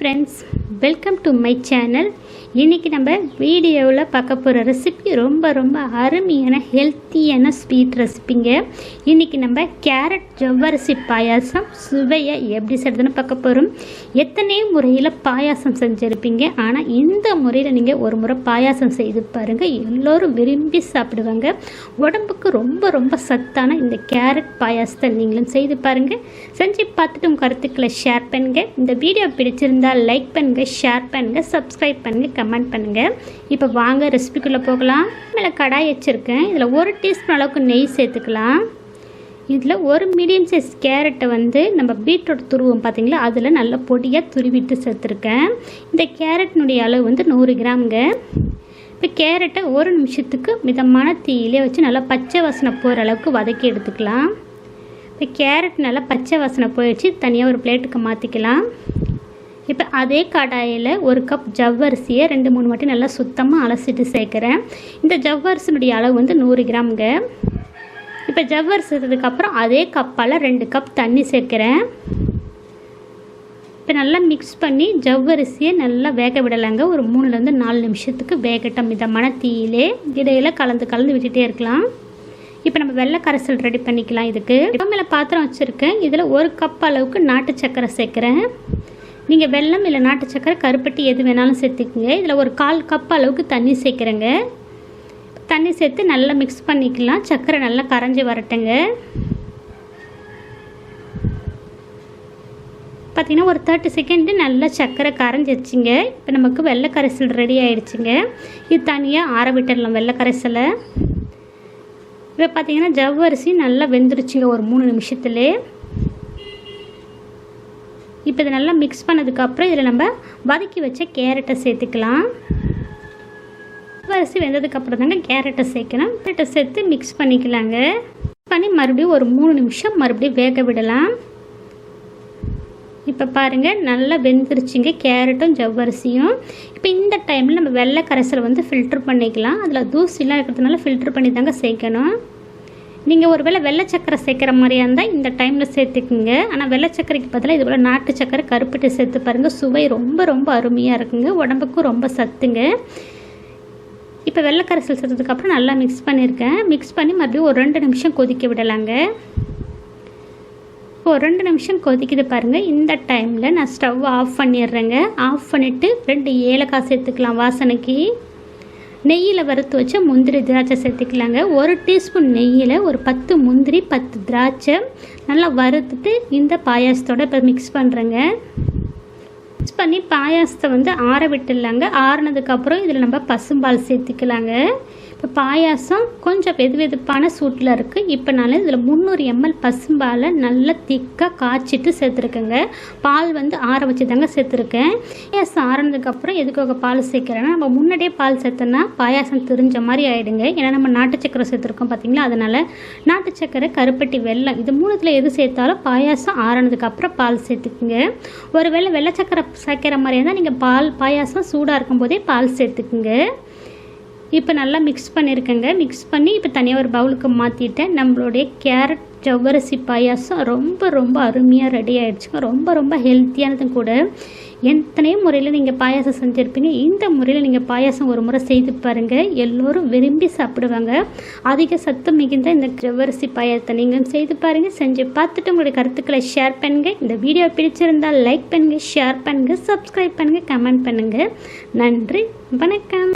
Friends welcome to my channel இன்றைக்கி நம்ம வீடியோவில் பார்க்க போகிற ரெசிபி ரொம்ப ரொம்ப அருமையான ஹெல்த்தியான ஸ்வீட் ரெசிபிங்க இன்றைக்கி நம்ம கேரட் ஜவ்வரிசி பாயாசம் சுவையை எப்படி செய்கிறதுன்னு பார்க்க போகிறோம் எத்தனையோ முறையில் பாயாசம் செஞ்சுருப்பீங்க? ஆனால் இந்த முறையில் நீங்கள் ஒரு முறை பாயாசம் செய்து பாருங்கள் எல்லோரும் விரும்பி சாப்பிடுவாங்க. உடம்புக்கு ரொம்ப ரொம்ப சத்தான இந்த கேரட் பாயாசத்தை நீங்களும் செய்து பாருங்கள் செஞ்சு பார்த்துட்டு உங்கள் கருத்துக்களை ஷேர் பண்ணுங்கள் இந்த வீடியோ பிடிச்சிருந்தா பிடிச்சிருந்தால் லைக் பண்ணுங்கள் ஷேர் பண்ணுங்கள் சப்ஸ்கிரைப் பண்ணுங்கள் கமெண்ட் பண்ணுங்கள் இப்போ வாங்க ரெசிபிக்குள்ளே போகலாம். மேலே கடாய் வச்சுருக்கேன். இதில் ஒரு டீஸ்பூன் அளவுக்கு நெய் சேர்த்துக்கலாம். இதில் ஒரு மீடியம் சைஸ் கேரட்டை வந்து நம்ம பீட்ரூட் துருவோம் பார்த்திங்களா அதில் நல்லா பொடியாக துருவிட்டு சேர்த்துருக்கேன். இந்த கேரட்டினுடைய அளவு வந்து நூறு கிராமுங்க. இப்போ கேரட்டை ஒரு நிமிஷத்துக்கு மிதமான தீயிலே வச்சு நல்லா பச்சை வாசனை போகிற அளவுக்கு வதக்கி எடுத்துக்கலாம். இப்போ கேரட் நல்லா பச்சை வாசனை போயிடுச்சு. தனியாக ஒரு பிளேட்டுக்கு மாற்றிக்கலாம் இப்போ அதே கடாயில் ஒரு கப் ஜவ்வரிசியை ரெண்டு மூணு வாட்டி நல்லா சுத்தமாக அலசிட்டு சேர்க்குறேன். இந்த ஜவ்வரிசினுடைய அளவு வந்து நூறு கிராமுங்க. இப்போ ஜவ்வரிசி சேர்த்ததுக்கப்புறம் அதே கப்பால் ரெண்டு கப் தண்ணி சேர்க்குறேன். இப்போ நல்லா மிக்ஸ் பண்ணி ஜவ்வரிசியை நல்லா வேக விடலாங்க. ஒரு மூணுலேருந்து நாலு நிமிஷத்துக்கு வேகட்டம். மிதமான தீயிலே இடையில கலந்து கலந்து விட்டுட்டே இருக்கலாம். இப்போ நம்ம வெள்ளை கரைசல் ரெடி பண்ணிக்கலாம் இதுக்கு. இப்போ மேலே பாத்திரம் வச்சுருக்கேன். இதில் ஒரு கப் அளவுக்கு நாட்டு சக்கரை சேர்க்குறேன். நீங்கள் வெல்லம் இல்லை நாட்டு சக்கரை கருப்பட்டி எது வேணாலும் சேர்த்துக்குங்க. இதில் ஒரு கால் கப் அளவுக்கு தண்ணி சேர்க்குறேங்க. தண்ணி சேர்த்து நல்லா மிக்ஸ் பண்ணிக்கலாம். சக்கரை நல்லா கரைஞ்சி வரட்டுங்க. பார்த்திங்கன்னா ஒரு தேர்ட்டி செகண்டு நல்லா சக்கரை கரைஞ்சிருச்சுங்க. இப்போ நமக்கு வெள்ளை கரைசல் ரெடி ஆகிடுச்சுங்க இது தனியாக ஆற விட்டுடலாம் வெள்ளை கரைசலை இப்போ பார்த்திங்கன்னா ஜவ்வரிசி நல்லா வெந்துருச்சுங்க ஒரு மூணு நிமிஷத்துலேயே இப்போ இதை நல்லா மிக்ஸ் பண்ணதுக்கப்புறம் இதில் நம்ம வதக்கி வச்ச கேரட்டை சேர்த்துக்கலாம். அரிசி வெந்ததுக்கப்புறம் தாங்க கேரட்டை சேர்க்கணும். கேரட்டை சேர்த்து மிக்ஸ் பண்ணிக்கலாங்க. பண்ணி மறுபடியும் ஒரு மூணு நிமிஷம் மறுபடியும் வேக விடலாம். இப்போ பாருங்கள் நல்லா வெந்துருச்சுங்க கேரட்டும் ஜவ்வரிசியும். இப்போ இந்த டைமில் நம்ம வெள்ளை கரைசல் வந்து ஃபில்ட்ரு பண்ணிக்கலாம். அதில் தூசிலாம் இருக்கிறதுனால ஃபில்ட்ரு பண்ணி தாங்க சேர்க்கணும். நீங்கள் ஒரு வேளை வெள்ளை சக்கரை சேர்க்குற மாதிரியா இருந்தால் இந்த டைமில் சேர்த்துக்குங்க. ஆனால் வெள்ளை சக்கரைக்கு பதிலாக இது போல் நாட்டு சக்கரை கருப்பிட்டு சேர்த்து பாருங்கள் சுவை ரொம்ப ரொம்ப அருமையாக இருக்குங்க. உடம்புக்கும் ரொம்ப சத்துங்க. இப்போ வெள்ளக்கரைசல் சேர்த்ததுக்கப்புறம் நல்லா மிக்ஸ் பண்ணியிருக்கேன் மிக்ஸ் பண்ணி மறுபடியும் ஒரு ரெண்டு நிமிஷம் கொதிக்க விடலாங்க. இப்போ ஒரு ரெண்டு நிமிஷம் கொதிக்குது பாருங்கள் இந்த டைமில் நான் ஸ்டவ் ஆஃப் பண்ணிடுறேங்க. ஆஃப் பண்ணிவிட்டு ரெண்டு ஏலக்காய் சேர்த்துக்கலாம் வாசனைக்கு. நெய்யில் வறுத்து வச்ச முந்திரி திராட்சை சேர்த்துக்கலாங்க. ஒரு டீஸ்பூன் நெய்யில் ஒரு பத்து முந்திரி பத்து திராட்சை நல்லா வறுத்துட்டு இந்த பாயாசத்தோடு இப்போ மிக்ஸ் பண்ணுறேங்க மிக்ஸ் பண்ணி பாயாசத்தை வந்து ஆற விட்டுடலாங்க. ஆறினதுக்கப்புறம் இதில் நம்ம பசும்பால் சேர்த்துக்கலாங்க. இப்போ பாயாசம் கொஞ்சம் வெது வெதுப்பான சூட்டில் இருக்குது இப்போ நான் இதில் முந்நூறு எம்எல் பசும்பாலை நல்லா திக்காக காய்ச்சிட்டு சேர்த்துருக்கேங்க. பால் வந்து ஆற வச்சு தாங்க சேர்த்துருக்கேன். பாயாசம் ஆறினதுக்கப்புறம் எதுக்காக பால் சேர்க்குறேன்னா நம்ம முன்னாடியே பால் சேர்த்தோன்னா பாயாசம் தெரிஞ்ச மாதிரி ஆகிடுங்க ஏன்னா நம்ம நாட்டு சக்கரை சேர்த்துருக்கோம் பார்த்தீங்களா அதனால் நாட்டு சக்கரை கருப்பட்டி வெள்ளம் இது மூணுத்தில் எது சேர்த்தாலும் பாயாசம் ஆறினதுக்கப்புறம் பால் சேர்த்துக்குங்க. ஒருவேளை வெள்ளை சக்கரை சேர்க்குற மாதிரி இருந்தால் நீங்கள் பால் பாயாசம் சூடாக இருக்கும்போதே பால் சேர்த்துக்குங்க. இப்போ நல்லா மிக்ஸ் பண்ணியிருக்கேங்க மிக்ஸ் பண்ணி இப்போ தனியாக ஒரு பவுலுக்கு மாற்றிட்டேன் நம்மளுடைய கேரட் ஜவ்வரிசி பாயாசம் ரொம்ப ரொம்ப அருமையாக ரெடி ஆகிடுச்சுங்க ரொம்ப ரொம்ப ஹெல்த்தியானதும் கூட. எத்தனையோ முறையில் நீங்கள் பாயாசம் செஞ்சுருப்பீங்க. இந்த முறையில் நீங்கள் பாயாசம் ஒரு முறை செய்து பாருங்கள் எல்லோரும் விரும்பி சாப்பிடுவாங்க. அதிக சத்து மிகுந்த இந்த ஜவ்வரிசி பாயாசத்தை நீங்களும் செய்து பாருங்கள் செஞ்சு பார்த்துட்டு உங்களுடைய கருத்துக்களை ஷேர் பண்ணுங்கள் இந்த வீடியோ பிடிச்சிருந்தால் லைக் பண்ணுங்கள் ஷேர் பண்ணுங்கள் சப்ஸ்கிரைப் பண்ணுங்கள் கமெண்ட் பண்ணுங்கள் நன்றி வணக்கம்.